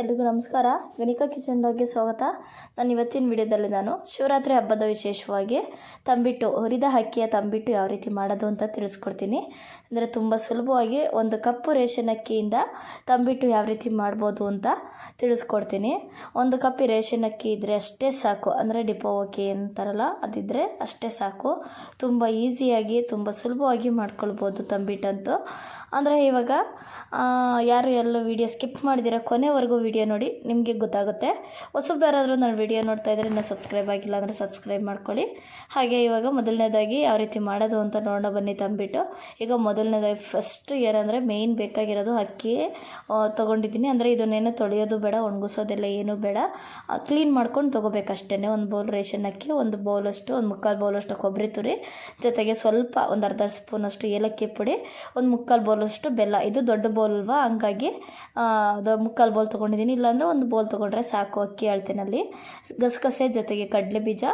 ಎಲ್ರಿಗೂ ನಮಸ್ಕಾರ. ಗಣಿಕಾ ಕಿಚನ್ ಡಾಗ್ಗೆ ಸ್ವಾಗತ. ನಾನು ಇವತ್ತಿನ ವಿಡಿಯೋದಲ್ಲಿ ನಾನು ಶಿವರಾತ್ರಿ ಹಬ್ಬದ ವಿಶೇಷವಾಗಿ ತಂಬಿಟ್ಟು, ಹುರಿದ ಅಕ್ಕಿಯ ತಂಬಿಟ್ಟು ಯಾವ ರೀತಿ ಮಾಡೋದು ಅಂತ ತಿಳಿಸ್ಕೊಡ್ತೀನಿ. ಅಂದರೆ ತುಂಬ ಸುಲಭವಾಗಿ ಒಂದು ಕಪ್ಪು ರೇಷನ್ ಅಕ್ಕಿಯಿಂದ ತಂಬಿಟ್ಟು ಯಾವ ರೀತಿ ಮಾಡ್ಬೋದು ಅಂತ ತಿಳಿಸ್ಕೊಡ್ತೀನಿ. ಒಂದು ಕಪ್ ರೇಷನ್ ಅಕ್ಕಿ ಇದ್ದರೆ ಅಷ್ಟೇ ಸಾಕು. ಅಂದರೆ ಡಿಪೋ ಅಕ್ಕಿ ಅಂತಾರಲ್ಲ ಅದಿದ್ದರೆ ಅಷ್ಟೇ ಸಾಕು. ತುಂಬ ಈಸಿಯಾಗಿ, ತುಂಬ ಸುಲಭವಾಗಿ ಮಾಡ್ಕೊಳ್ಬೋದು ತಂಬಿಟ್ಟಂತೂ. ಅಂದರೆ ಇವಾಗ ಯಾರು ಎಲ್ಲೋ ವಿಡಿಯೋ ಸ್ಕಿಪ್ ಮಾಡಿದಿರ ಕೊನೆವರೆಗೂ ವಿಡಿಯೋ ನೋಡಿ ನಿಮಗೆ ಗೊತ್ತಾಗುತ್ತೆ. ಹೊಸಬ್ರು ಯಾರಾದರೂ ನನ್ನ ವಿಡಿಯೋ ನೋಡ್ತಾ ಇದ್ದರೆ ಇನ್ನೂ ಸಬ್ಸ್ಕ್ರೈಬ್ ಆಗಿಲ್ಲ ಅಂದರೆ ಸಬ್ಸ್ಕ್ರೈಬ್ ಮಾಡ್ಕೊಳ್ಳಿ. ಹಾಗೆ ಇವಾಗ ಮೊದಲನೇದಾಗಿ ಯಾವ ರೀತಿ ಮಾಡೋದು ಅಂತ ನೋಡೋಣ ಬನ್ನಿ ತಂದುಬಿಟ್ಟು. ಈಗ ಮೊದಲನೇದಾಗಿ ಫಸ್ಟ್ ಏನಂದರೆ ಮೇಯ್ನ್ ಬೇಕಾಗಿರೋದು ಅಕ್ಕಿ ತೊಗೊಂಡಿದ್ದೀನಿ. ಅಂದರೆ ಇದನ್ನೇನು ತೊಳೆಯೋದು ಬೇಡ, ಒಣಗಿಸೋದೆಲ್ಲ ಏನೂ ಬೇಡ. ಕ್ಲೀನ್ ಮಾಡ್ಕೊಂಡು ತೊಗೋಬೇಕಷ್ಟೇ ಒಂದು ಬೌಲ್ ರೇಷನ್ ಅಕ್ಕಿ, ಒಂದು ಬೌಲಷ್ಟು ಒಂದು ಮುಕ್ಕಾಲು ಬೌಲಷ್ಟು ಕೊಬ್ಬರಿ ತುರಿ. ಜೊತೆಗೆ ಸ್ವಲ್ಪ ಒಂದು ಅರ್ಧ ಸ್ಪೂನಷ್ಟು ಏಲಕ್ಕಿ ಪುಡಿ, ಒಂದು ಮುಕ್ಕಾಲು ಬೌಲಷ್ಟು ಬೆಲ್ಲ. ಇದು ದೊಡ್ಡ ಬೌಲ್ ಅಲ್ವಾ? ಹಂಗಾಗಿ ಮುಕ್ಕಾಲು ಬೌಲ್ ತೊಗೊಂಡಿದ್ದೀನಿ. ಇಲ್ಲಾಂದರೆ ಒಂದು ಬೌಲ್ ತೊಗೊಂಡ್ರೆ ಸಾಕು ಅಕ್ಕಿ ಅಳತೆನಲ್ಲಿ. ಗಸಗಸೆ ಜೊತೆಗೆ ಕಡಲೆ ಬೀಜ,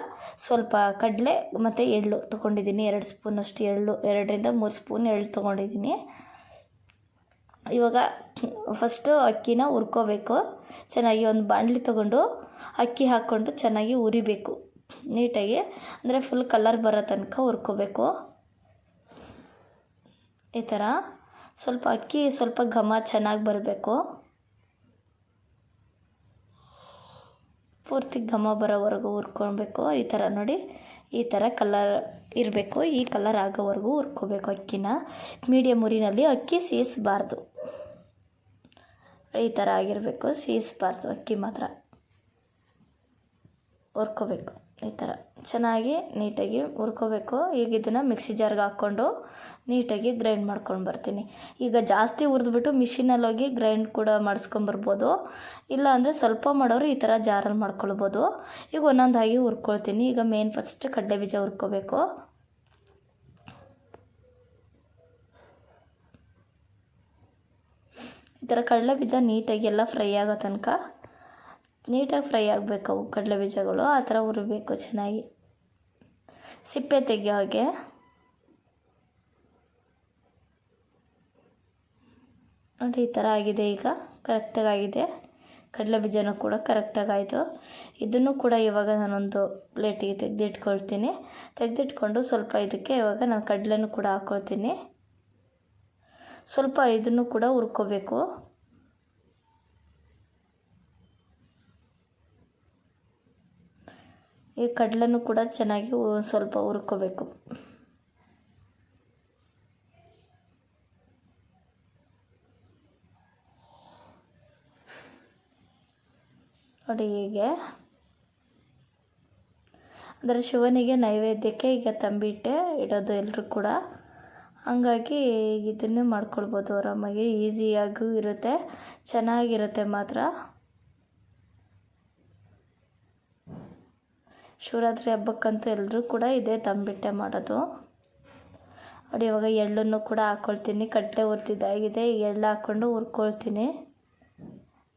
ಸ್ವಲ್ಪ ಕಡಲೆ ಮತ್ತು ಎಳ್ಳು ತೊಗೊಂಡಿದ್ದೀನಿ. ಎರಡು ಸ್ಪೂನಷ್ಟು ಎಳ್ಳು, ಎರಡರಿಂದ ಮೂರು ಸ್ಪೂನ್ ಎಳ್ಳು ತೊಗೊಂಡಿದ್ದೀನಿ. ಇವಾಗ ಫಸ್ಟು ಅಕ್ಕಿನ ಹುರ್ಕೋಬೇಕು. ಚೆನ್ನಾಗಿ ಒಂದು ಬಾಣಲಿ ತೊಗೊಂಡು ಅಕ್ಕಿ ಹಾಕ್ಕೊಂಡು ಚೆನ್ನಾಗಿ ಉರಿಬೇಕು ನೀಟಾಗಿ, ಅಂದರೆ ಫುಲ್ ಕಲರ್ ಬರೋ ತನಕ ಹುರ್ಕೋಬೇಕು. ಈ ಥರ. ಸ್ವಲ್ಪ ಅಕ್ಕಿ ಸ್ವಲ್ಪ ಘಮ ಚೆನ್ನಾಗಿ ಬರಬೇಕು. ಪೂರ್ತಿ ಘಮ ಬರೋವರೆಗೂ ಹುರ್ಕೊಳ್ಬೇಕು. ಈ ಥರ ನೋಡಿ, ಈ ಥರ ಕಲರ್ ಇರಬೇಕು. ಈ ಕಲರ್ ಆಗೋವರೆಗೂ ಹುರ್ಕೋಬೇಕು ಅಕ್ಕಿನ. ಮೀಡಿಯಮ್ ಉರಿನಲ್ಲಿ ಅಕ್ಕಿ ಸೀಸಬಾರ್ದು. ಈ ಥರ ಆಗಿರಬೇಕು, ಸೀಸಬಾರ್ದು ಅಕ್ಕಿ ಮಾತ್ರ. ಹುರ್ಕೋಬೇಕು. ಈ ಥರ ಚೆನ್ನಾಗಿ ನೀಟಾಗಿ ಹುರ್ಕೋಬೇಕು. ಈಗ ಇದನ್ನು ಮಿಕ್ಸಿ ಜಾರ್ಗೆ ಹಾಕ್ಕೊಂಡು ನೀಟಾಗಿ ಗ್ರೈಂಡ್ ಮಾಡ್ಕೊಂಡು ಬರ್ತೀನಿ. ಈಗ ಜಾಸ್ತಿ ಹುರಿದ್ಬಿಟ್ಟು ಮಿಷಿನಲ್ಲಿ ಹೋಗಿ ಗ್ರೈಂಡ್ ಕೂಡ ಮಾಡಿಸ್ಕೊಂಬರ್ಬೋದು ಇಲ್ಲ ಅಂದರೆ ಸ್ವಲ್ಪ ಮಾಡೋರು ಈ ಥರ ಜಾರಲ್ಲಿ ಮಾಡ್ಕೊಳ್ಬೋದು. ಈಗ ಒಂದೊಂದಾಗಿ ಹುರ್ಕೊಳ್ತೀನಿ. ಈಗ ಮೇನ್ ಫಸ್ಟ್ ಕಡಲೆ ಬೀಜ ಹುರ್ಕೋಬೇಕು. ಈ ಥರ ಕಡಲೆ ಬೀಜ ನೀಟಾಗಿ ಎಲ್ಲ ಫ್ರೈ ಆಗೋ ತನಕ ನೀಟಾಗಿ ಫ್ರೈ ಆಗಬೇಕು ಅವು ಕಡಲೆ ಬೀಜಗಳು. ಆ ಥರ ಹುರಿಬೇಕು ಚೆನ್ನಾಗಿ. ಸಿಪ್ಪೆ ತೆಗಿಯೋ ಹಾಗೆ. ನೋಡಿ, ಈ ಥರ ಆಗಿದೆ ಈಗ. ಕರೆಕ್ಟಾಗಿ ಆಗಿದೆ. ಕಡಲೆ ಬೀಜನೂ ಕೂಡ ಕರೆಕ್ಟಾಗಿ ಆಯಿತು. ಇದನ್ನು ಕೂಡ ಇವಾಗ ನಾನೊಂದು ಪ್ಲೇಟಿಗೆ ತೆಗೆದಿಟ್ಕೊಳ್ತೀನಿ. ತೆಗೆದಿಟ್ಕೊಂಡು ಸ್ವಲ್ಪ ಇದಕ್ಕೆ ಇವಾಗ ನಾನು ಕಡಲೆನೂ ಕೂಡ ಹಾಕ್ಕೊಳ್ತೀನಿ ಸ್ವಲ್ಪ ಇದನ್ನು ಕೂಡ ಹುರ್ಕೋಬೇಕು. ಈ ಕಡಲೆನೂ ಕೂಡ ಚೆನ್ನಾಗಿ ಸ್ವಲ್ಪ ಹುರ್ಕೋಬೇಕು. ನೋಡಿ ಹೀಗೆ. ಅಂದರೆ ಶಿವನಿಗೆ ನೈವೇದ್ಯಕ್ಕೆ ಈಗ ತಂಬಿಟ್ಟೆ ಇಡೋದು ಎಲ್ಲರೂ ಕೂಡ. ಹಂಗಾಗಿ ಇದನ್ನೇ ಮಾಡ್ಕೊಳ್ಬೋದು ಆರಾಮಾಗಿ, ಈಸಿಯಾಗೂ ಇರುತ್ತೆ, ಚೆನ್ನಾಗಿರುತ್ತೆ ಮಾತ್ರ. ಶಿವರಾತ್ರಿ ಹಬ್ಬಕ್ಕಂತೂ ಎಲ್ಲರೂ ಕೂಡ ಇದೇ ತಂಬಿಟ್ಟೆ ಮಾಡೋದು. ನೋಡಿ, ಇವಾಗ ಎಳ್ಳನ್ನು ಕೂಡ ಹಾಕ್ಕೊಳ್ತೀನಿ ಕಟ್ಟೆ ಹುರ್ತಿದ್ದಾಗಿದೆ ಎಳ್ಳು ಹಾಕ್ಕೊಂಡು ಹುರ್ಕೊಳ್ತೀನಿ.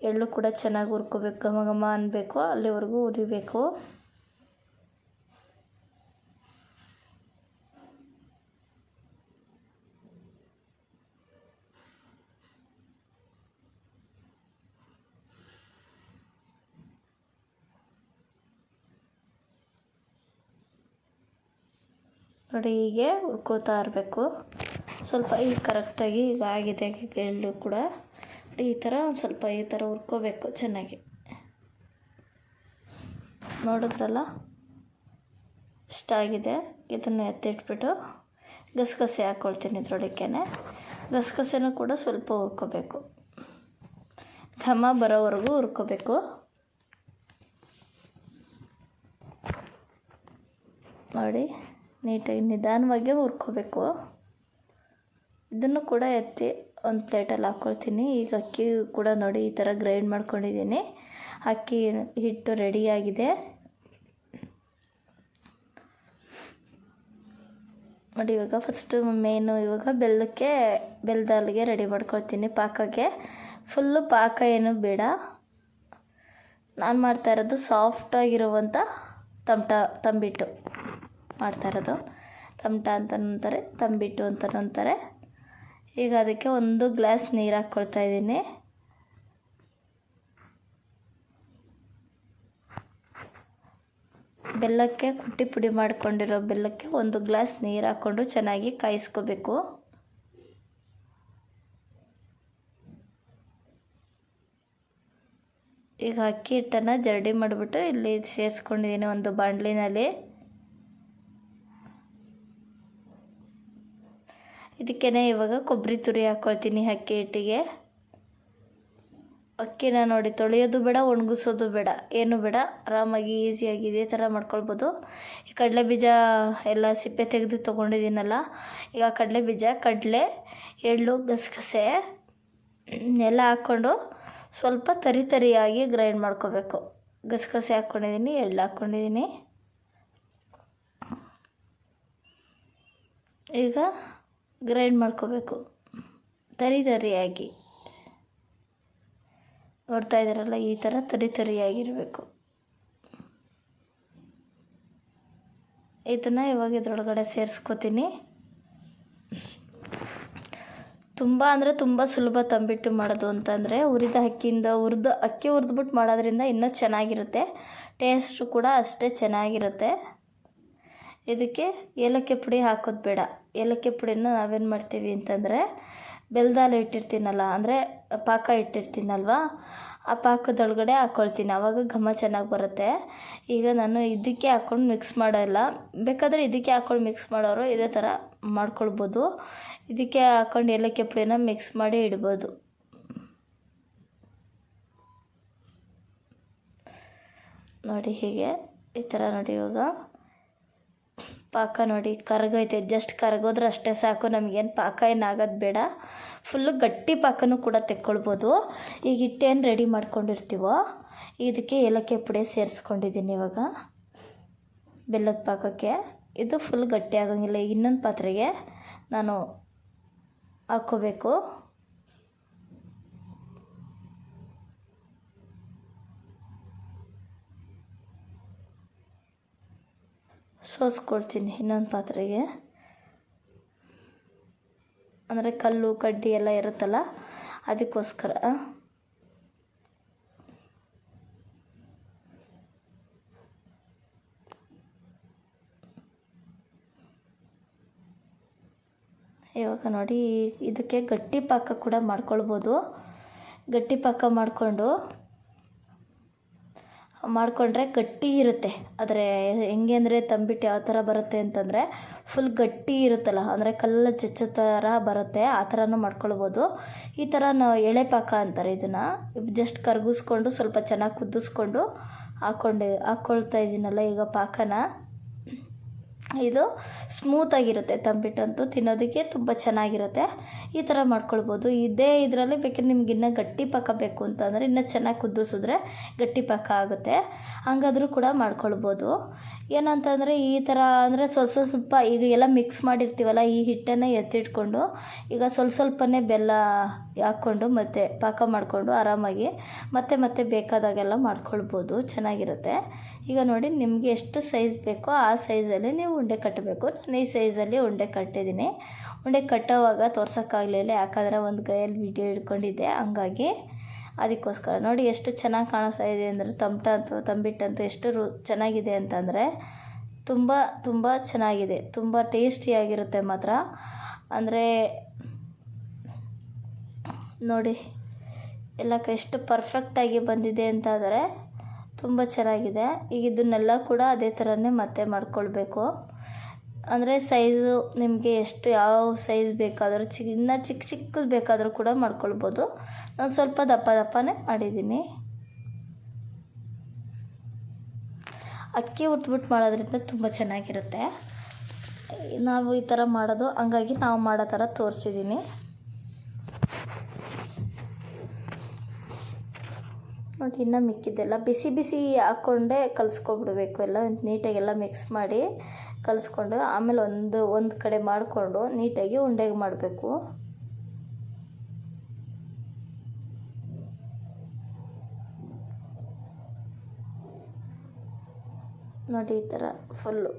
ಎಳ್ಳು ಕೂಡ ಚೆನ್ನಾಗಿ ಹುರ್ಕೋಬೇಕು. ಘಮ ಘಮ ಅನ್ನಬೇಕು ಅಲ್ಲಿವರೆಗೂ ಹುರಿಬೇಕು. ನೋಡಿ ಹೀಗೆ ಹುರ್ಕೋತಾ ಇರಬೇಕು. ಸ್ವಲ್ಪ ಈಗ ಕರೆಕ್ಟಾಗಿ ಈಗ ಆಗಿದೆ ಎಳ್ಳು ಕೂಡ. ಈ ಥರ ಒಂದು ಸ್ವಲ್ಪ ಈ ಥರ ಉರ್ಕೋಬೇಕು ಚೆನ್ನಾಗಿ. ನೋಡಿದ್ರಲ್ಲ? ಇಷ್ಟ ಆಗಿದೆ. ಇದನ್ನು ಎತ್ತಿಟ್ಬಿಟ್ಟು ಗಸಗಸೆ ಹಾಕ್ಕೊಳ್ತೀನಿ ಇದ್ರೊಳಗೆ ಗಸಗಸೆನೂ ಕೂಡ ಸ್ವಲ್ಪ ಹುರ್ಕೋಬೇಕು. ಘಮ ಬರೋವರೆಗೂ ಹುರ್ಕೋಬೇಕು. ನೋಡಿ. ನೀಟಾಗಿ ನಿಧಾನವಾಗಿ ಹುರ್ಕೋಬೇಕು. ಇದನ್ನು ಕೂಡ ಎತ್ತಿ ಒಂದು ಪ್ಲೇಟಲ್ಲಿ ಹಾಕ್ಕೊಳ್ತೀನಿ ಈಗ ಅಕ್ಕಿ ಕೂಡ ನೋಡಿ ಈ ಥರ ಗ್ರೈಂಡ್ ಮಾಡ್ಕೊಂಡಿದ್ದೀನಿ. ಅಕ್ಕಿ ಹಿಟ್ಟು ರೆಡಿಯಾಗಿದೆ ನೋಡಿ, ಇವಾಗ ಫಸ್ಟು ಮೇನು ಇವಾಗ ಬೆಲ್ಲಕ್ಕೆ ಬೆಲ್ಲದಲ್ಲಿಗೆ ರೆಡಿ ಮಾಡ್ಕೊಳ್ತೀನಿ ಪಾಕಕ್ಕೆ. ಫುಲ್ಲು ಪಾಕ ಏನು ಬೇಡ. ನಾನು ಮಾಡ್ತಾ ಇರೋದು ಸಾಫ್ಟಾಗಿರುವಂಥ ತಮಟ ತಂಬಿಟ್ಟು. ಮಾಡ್ತಾ ಇರೋದು ತಮಟ ಅಂತ ಅಂತಾರೆ, ತಂಬಿಟ್ಟು ಅಂತ ಅಂತಾರೆ. ಈಗ ಅದಕ್ಕೆ ಒಂದು ಗ್ಲಾಸ್ ನೀರು ಹಾಕ್ಕೊಳ್ತಾ ಇದ್ದೀನಿ. ಬೆಲ್ಲಕ್ಕೆ ಕುಟ್ಟಿ ಪುಡಿ ಮಾಡಿಕೊಂಡಿರೋ ಬೆಲ್ಲಕ್ಕೆ ಒಂದು ಗ್ಲಾಸ್ ನೀರು ಹಾಕ್ಕೊಂಡು ಚೆನ್ನಾಗಿ ಕಾಯಿಸ್ಕೋಬೇಕು. ಈಗ ಅಕ್ಕಿ ಹಿಟ್ಟನ್ನು ಜರಡಿ ಮಾಡಿಬಿಟ್ಟು ಇಲ್ಲಿ ಸೇರಿಸ್ಕೊಂಡಿದ್ದೀನಿ ಒಂದು ಬಾಂಡ್ಲಿನಲ್ಲಿ ಇದಕ್ಕೇ ಇವಾಗ ಕೊಬ್ಬರಿ ತುರಿ ಹಾಕ್ಕೊಳ್ತೀನಿ ಅಕ್ಕಿ ಹಿಟ್ಟಿಗೆ. ಅಕ್ಕಿನ ನೋಡಿ ತೊಳೆಯೋದು ಬೇಡ, ಒಣಗಿಸೋದು ಬೇಡ, ಏನು ಬೇಡ. ಆರಾಮಾಗಿ ಈಸಿಯಾಗಿ ಇದೇ ಥರ ಮಾಡ್ಕೊಳ್ಬೋದು. ಈ ಕಡಲೆ ಬೀಜ ಎಲ್ಲ ಸಿಪ್ಪೆ ತೆಗೆದು ತೊಗೊಂಡಿದ್ದೀನಲ್ಲ, ಈಗ ಕಡಲೆ ಬೀಜ, ಕಡಲೆ, ಎಳ್ಳು, ಗಸಗಸೆ ಎಲ್ಲ ಹಾಕ್ಕೊಂಡು ಸ್ವಲ್ಪ ತರಿ ತರಿಯಾಗಿ ಗ್ರೈಂಡ್ ಮಾಡ್ಕೋಬೇಕು. ಗಸಗಸೆ ಹಾಕ್ಕೊಂಡಿದ್ದೀನಿ, ಎಳ್ಳು ಹಾಕ್ಕೊಂಡಿದ್ದೀನಿ. ಈಗ ಗ್ರೈಂಡ್ ಮಾಡ್ಕೋಬೇಕು. ತರಿ ತರಿಯಾಗಿ. ನೋಡ್ತಾ ಇದ್ದಾರಲ್ಲ, ಈ ಥರ ತರಿ ತರಿಯಾಗಿರಬೇಕು. ಇದನ್ನು ಇವಾಗ ಇದ್ರೊಳಗಡೆ ಸೇರಿಸ್ಕೋತೀನಿ. ತುಂಬ ಅಂದರೆ ತುಂಬ ಸುಲಭ ತಂಬಿಟ್ಟು ಮಾಡೋದು ಅಂತಂದರೆ, ಹುರಿದ ಅಕ್ಕಿಯಿಂದ ಹುರಿದು, ಅಕ್ಕಿ ಹುರಿದ್ಬಿಟ್ಟು ಮಾಡೋದ್ರಿಂದ ಇನ್ನೂ ಚೆನ್ನಾಗಿರುತ್ತೆ. ಟೇಸ್ಟು ಕೂಡ ಅಷ್ಟೇ ಚೆನ್ನಾಗಿರುತ್ತೆ. ಇದಕ್ಕೆ ಏಲಕ್ಕಿ ಪುಡಿ ಹಾಕೋದು ಬೇಡ. ಏಲಕ್ಕಿ ಪುಡಿನ ನಾವೇನು ಮಾಡ್ತೀವಿ ಅಂತಂದರೆ ಬೆಲ್ದಾಲು ಇಟ್ಟಿರ್ತೀನಲ್ಲ, ಅಂದರೆ ಪಾಕ ಇಟ್ಟಿರ್ತೀನಲ್ವ, ಆ ಪಾಕದೊಳಗಡೆ ಹಾಕ್ಕೊಳ್ತೀನಿ ಆವಾಗ ಘಮ ಚೆನ್ನಾಗಿ ಬರುತ್ತೆ. ಈಗ ನಾನು ಇದಕ್ಕೆ ಹಾಕ್ಕೊಂಡು ಮಿಕ್ಸ್ ಮಾಡೋಲ್ಲ ಬೇಕಾದರೆ ಇದಕ್ಕೆ ಹಾಕ್ಕೊಂಡು ಮಿಕ್ಸ್ ಮಾಡೋರು ಇದೇ ಥರ ಮಾಡ್ಕೊಳ್ಬೋದು. ಇದಕ್ಕೆ ಹಾಕ್ಕೊಂಡು ಏಲಕ್ಕಿ ಪುಡಿನ ಮಿಕ್ಸ್ ಮಾಡಿ ಇಡ್ಬೋದು. ನೋಡಿ ಹೀಗೆ ಈ ಥರ ನೋಡಿ ಇವಾಗ. ಪಾಕ ನೋಡಿ ಕರಗೈತೆ ಜಸ್ಟ್ ಕರಗೋದ್ರೆ ಅಷ್ಟೇ ಸಾಕು. ನಮಗೇನು ಪಾಕ ಏನಾಗೋದು ಬೇಡ. ಫುಲ್ಲು ಗಟ್ಟಿ ಪಾಕನೂ ಕೂಡ ತೆಕ್ಕೊಳ್ಬೋದು. ಈಗ ಹಿಟ್ಟೇನು ರೆಡಿ ಮಾಡ್ಕೊಂಡಿರ್ತೀವೋ, ಇದಕ್ಕೆ ಏಲಕ್ಕಿ ಪುಡಿ ಸೇರಿಸ್ಕೊಂಡಿದ್ದೀನಿ ಇವಾಗ. ಬೆಲ್ಲದ ಪಾಕಕ್ಕೆ. ಇದು ಫುಲ್ ಗಟ್ಟಿ ಆಗೋಂಗಿಲ್ಲ. ಇನ್ನೊಂದು ಪಾತ್ರೆಗೆ ನಾನು ಹಾಕ್ಕೋಬೇಕು. ಸೋಸ್ಕೊಳ್ತೀನಿ ಇನ್ನೊಂದು ಪಾತ್ರೆಗೆ. ಅಂದರೆ ಕಲ್ಲು, ಕಡ್ಡಿ ಎಲ್ಲ ಇರುತ್ತಲ್ಲ, ಅದಕ್ಕೋಸ್ಕರ. ಇವಾಗ ನೋಡಿ, ಇದಕ್ಕೆ ಗಟ್ಟಿ ಪಾಕ ಕೂಡ ಮಾಡ್ಕೊಳ್ಬೋದು. ಗಟ್ಟಿ ಪಾಕ ಮಾಡಿಕೊಂಡು ಮಾಡಿಕೊಂಡ್ರೆ ಗಟ್ಟಿ ಇರುತ್ತೆ. ಆದರೆ ಹೆಂಗೆ ಅಂದರೆ ತಂಬಿಟ್ಟು ಯಾವ ಥರ ಬರುತ್ತೆ ಅಂತಂದರೆ ಫುಲ್ ಗಟ್ಟಿ ಇರುತ್ತಲ್ಲ, ಅಂದರೆ ಕಲ್ಲು ಚಚ್ಚೋ ಥರ ಬರುತ್ತೆ, ಆ ಥರನೂ ಮಾಡ್ಕೊಳ್ಬೋದು. ಈ ಥರ ನಾವು ಎಳೆ ಪಾಕ ಅಂತಾರೆ ಇದನ್ನು. ಜಸ್ಟ್ ಕರಗಿಸ್ಕೊಂಡು ಸ್ವಲ್ಪ ಚೆನ್ನಾಗಿ ಕುದಿಸ್ಕೊಂಡು ಹಾಕ್ಕೊಂಡು ಹಾಕ್ಕೊಳ್ತಾ ಇದ್ದೀನಲ್ಲ ಈಗ ಪಾಕನ. ಇದು ಸ್ಮೂತಾಗಿರುತ್ತೆ ತಂಬಿಟ್ಟಂತೂ ತಿನ್ನೋದಕ್ಕೆ ತುಂಬ ಚೆನ್ನಾಗಿರುತ್ತೆ. ಈ ಥರ ಮಾಡ್ಕೊಳ್ಬೋದು. ಇದೇ ಇದರಲ್ಲಿ ಬೇಕಾದ್ರೆ ನಿಮ್ಗೆ ಇನ್ನೂ ಗಟ್ಟಿ ಪಾಕ ಬೇಕು ಅಂತಂದರೆ ಇನ್ನೂ ಚೆನ್ನಾಗಿ ಕುದಿಸಿದ್ರೆ ಗಟ್ಟಿ ಪಾಕ ಆಗುತ್ತೆ. ಹಂಗಾದ್ರೂ ಕೂಡ ಮಾಡ್ಕೊಳ್ಬೋದು. ಏನಂತಂದರೆ ಈ ಥರ ಅಂದರೆ ಸ್ವಲ್ಪ ಸ್ವಲ್ಪ ಈಗ ಎಲ್ಲ ಮಿಕ್ಸ್ ಮಾಡಿರ್ತೀವಲ್ಲ ಈ ಹಿಟ್ಟನ್ನು ಎತ್ತಿಟ್ಕೊಂಡು ಈಗ ಸ್ವಲ್ಪ ಸ್ವಲ್ಪನೇ ಬೆಲ್ಲ ಹಾಕ್ಕೊಂಡು ಮತ್ತೆ ಪಾಕ ಮಾಡಿಕೊಂಡು ಆರಾಮಾಗಿ ಮತ್ತೆ ಮತ್ತೆ ಬೇಕಾದಾಗೆಲ್ಲ ಮಾಡ್ಕೊಳ್ಬೋದು. ಚೆನ್ನಾಗಿರುತ್ತೆ. ಈಗ ನೋಡಿ ನಿಮಗೆ ಎಷ್ಟು ಸೈಜ್ ಬೇಕೋ ಆ ಸೈಜಲ್ಲಿ ನೀವು ಉಂಡೆ ಕಟ್ಟಬೇಕು. ನಾನು ಈ ಸೈಜಲ್ಲಿ ಉಂಡೆ ಕಟ್ಟಿದ್ದೀನಿ. ಉಂಡೆ ಕಟ್ಟೋವಾಗ ತೋರ್ಸೋಕ್ಕಾಗಲಿಲ್ಲ, ಯಾಕಂದರೆ ಒಂದು ಕೈಯಲ್ಲಿ ವಿಡಿಯೋ ಇಟ್ಕೊಂಡಿದ್ದೆ ಹಂಗಾಗಿ ಅದಕ್ಕೋಸ್ಕರ. ನೋಡಿ ಎಷ್ಟು ಚೆನ್ನಾಗಿ ಕಾಣಿಸ್ತಾ ಇದೆ ಅಂದರೆ ತಮಟ ಅಂತೂ ತಂಬಿಟ್ಟಂತೂ ಎಷ್ಟು ರು, ಚೆನ್ನಾಗಿದೆ ಅಂತಂದರೆ ತುಂಬ ತುಂಬ ಚೆನ್ನಾಗಿದೆ. ತುಂಬ ಟೇಸ್ಟಿಯಾಗಿರುತ್ತೆ ಮಾತ್ರ. ಅಂದರೆ ನೋಡಿ ಎಲ್ಲ ಎಷ್ಟು ಪರ್ಫೆಕ್ಟಾಗಿ ಬಂದಿದೆ ಅಂತಾದರೆ ತುಂಬ ಚೆನ್ನಾಗಿದೆ. ಈಗ ಇದನ್ನೆಲ್ಲ ಕೂಡ ಅದೇ ಥರನೇ ಮತ್ತೆ ಮಾಡ್ಕೊಳ್ಬೇಕು. ಅಂದರೆ ಸೈಜು ನಿಮಗೆ ಎಷ್ಟು ಯಾವ ಸೈಜ್ ಬೇಕಾದರೂ ಚಿ, ಇನ್ನೂ ಚಿಕ್ಕ ಚಿಕ್ಕದು ಬೇಕಾದರೂ ಕೂಡ ಮಾಡ್ಕೊಳ್ಬೋದು. ನಾನು ಸ್ವಲ್ಪ ದಪ್ಪ ದಪ್ಪನೇ ಮಾಡಿದ್ದೀನಿ. ಅಕ್ಕಿ ಉಟ್ಬಿಟ್ಟು ಮಾಡೋದ್ರಿಂದ ತುಂಬ ಚೆನ್ನಾಗಿರುತ್ತೆ. ನಾವು ಈ ಥರ ಮಾಡೋದು, ಹಂಗಾಗಿ ನಾವು ಮಾಡೋ ಥರ ತೋರಿಸಿದ್ದೀನಿ. ನೋಡಿ, ಇನ್ನು ಮಿಕ್ಕಿದ್ದೆಲ್ಲ ಬಿಸಿ ಬಿಸಿ ಹಾಕ್ಕೊಂಡೇ ಕಲಿಸ್ಕೊಬಿಡ್ಬೇಕು ಎಲ್ಲ. ನೀಟಾಗೆಲ್ಲ ಮಿಕ್ಸ್ ಮಾಡಿ ಕಲಿಸ್ಕೊಂಡು ಆಮೇಲೆ ಒಂದು ಒಂದು ಕಡೆ ಮಾಡಿಕೊಂಡು ನೀಟಾಗಿ ಉಂಡೆಗೆ ಮಾಡಬೇಕು. ನೋಡಿ, ಈ ಥರ ಫುಲ್ಲು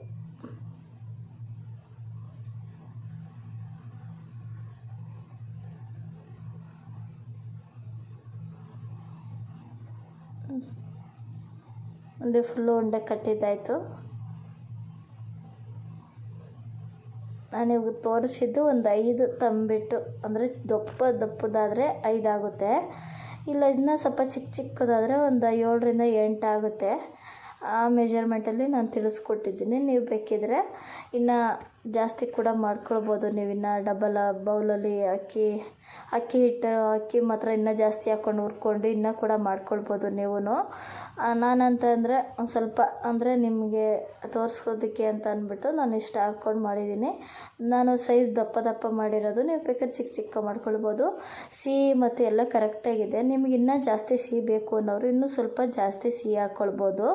ಉಂಡೆ ಫುಲ್ಲು ಉಂಡೆ ಕಟ್ಟಿದ್ದಾಯಿತು. ನಾನು ತೋರಿಸಿದ್ದು ಒಂದು ಐದು ತಂಬಿಟ್ಟು, ಅಂದರೆ ದಪ್ಪ ದಪ್ಪದಾದರೆ ಐದಾಗುತ್ತೆ. ಇಲ್ಲ ಇದನ್ನ ಸ್ವಲ್ಪ ಚಿಕ್ಕ ಚಿಕ್ಕದಾದರೆ ಒಂದು ಏಳರಿಂದ ಎಂಟು ಆಗುತ್ತೆ. ಆ ಮೆಜರ್ಮೆಂಟಲ್ಲಿ ನಾನು ತಿಳಿಸ್ಕೊಟ್ಟಿದ್ದೀನಿ. ನೀವು ಬೇಕಿದ್ದರೆ ಇನ್ನು ಜಾಸ್ತಿ ಕೂಡ ಮಾಡ್ಕೊಳ್ಬೋದು. ನೀವು ಇನ್ನು ಡಬಲ್ ಬೌಲಲ್ಲಿ ಅಕ್ಕಿ ಅಕ್ಕಿ ಹಿಟ್ಟು, ಅಕ್ಕಿ ಮಾತ್ರ ಇನ್ನೂ ಜಾಸ್ತಿ ಹಾಕ್ಕೊಂಡು ಹುರ್ಕೊಂಡು ಇನ್ನೂ ಕೂಡ ಮಾಡ್ಕೊಳ್ಬೋದು ನೀವು ನಾನಂತ ಅಂದರೆ ಒಂದು ಸ್ವಲ್ಪ ಅಂದರೆ ನಿಮಗೆ ತೋರಿಸೋದಕ್ಕೆ ಅಂತ ಅಂದ್ಬಿಟ್ಟು ನಾನು ಇಷ್ಟ ಹಾಕ್ಕೊಂಡು ಮಾಡಿದ್ದೀನಿ ನಾನು ಸೈಜ್ ದಪ್ಪ ದಪ್ಪ ಮಾಡಿರೋದು, ನೀವು ಬೇಕಾದ್ರೆ ಚಿಕ್ಕ ಚಿಕ್ಕ ಮಾಡ್ಕೊಳ್ಬೋದು. ಸಿಹಿ ಮತ್ತು ಎಲ್ಲ ಕರೆಕ್ಟಾಗಿದೆ ನಿಮ್ಗೆ ಇನ್ನೂ ಜಾಸ್ತಿ ಸಿಹಿ ಬೇಕು ಅನ್ನೋರು ಇನ್ನೂ ಸ್ವಲ್ಪ ಜಾಸ್ತಿ ಸಿಹಿ ಹಾಕ್ಕೊಳ್ಬೋದು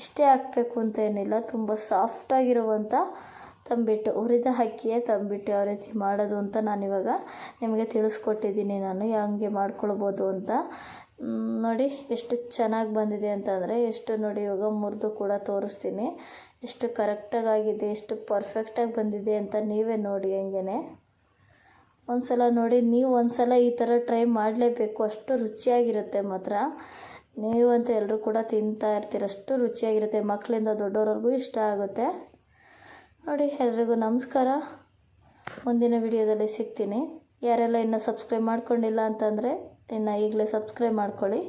ಇಷ್ಟೇ ಹಾಕಬೇಕು ಅಂತ ಏನಿಲ್ಲ. ತುಂಬ ಸಾಫ್ಟಾಗಿರುವಂಥ ತಂಬಿಟ್ಟು, ಹುರಿದ ಅಕ್ಕಿಯೇ ತಂಬಿಟ್ಟು ಯಾವ ರೀತಿ ಮಾಡೋದು ಅಂತ ನಾನಿವಾಗ ನಿಮಗೆ ತಿಳಿಸ್ಕೊಟ್ಟಿದ್ದೀನಿ ನಾನು. ಹಂಗೆ ಮಾಡ್ಕೊಳ್ಬೋದು ಅಂತ. ನೋಡಿ ಎಷ್ಟು ಚೆನ್ನಾಗಿ ಬಂದಿದೆ ಅಂತಂದರೆ ಎಷ್ಟು ನೋಡಿ ಇವಾಗ ಮುರಿದು ಕೂಡ ತೋರಿಸ್ತೀನಿ. ಎಷ್ಟು ಕರೆಕ್ಟಾಗಿ ಆಗಿದೆ, ಎಷ್ಟು ಪರ್ಫೆಕ್ಟಾಗಿ ಬಂದಿದೆ ಅಂತ ನೀವೇ ನೋಡಿ ಹಂಗೆ ಒಂದು ಸಲ ನೋಡಿ, ನೀವು ಒಂದು ಸಲ ಈ ಥರ ಟ್ರೈ ಮಾಡಲೇಬೇಕು. ಅಷ್ಟು ರುಚಿಯಾಗಿರುತ್ತೆ ಮಾತ್ರ. ನೀವಂತೂ ಎಲ್ಲರೂ ಕೂಡ ತಿಂತಾ ಇರ್ತೀರ. ಅಷ್ಟು ರುಚಿಯಾಗಿರುತ್ತೆ. ಮಕ್ಕಳಿಂದ ದೊಡ್ಡವ್ರವ್ರಿಗೂ ಇಷ್ಟ ಆಗುತ್ತೆ. ನೋಡಿ, ಎಲ್ರಿಗೂ ನಮಸ್ಕಾರ. ಮುಂದಿನ ವಿಡಿಯೋದಲ್ಲಿ ಸಿಗ್ತೀನಿ. ಯಾರೆಲ್ಲ ಇನ್ನೂ ಸಬ್ಸ್ಕ್ರೈಬ್ ಮಾಡ್ಕೊಂಡಿಲ್ಲ ಅಂತಂದರೆ, ಇನ್ನು ಈಗಲೇ ಸಬ್ಸ್ಕ್ರೈಬ್ ಮಾಡ್ಕೊಳ್ಳಿ.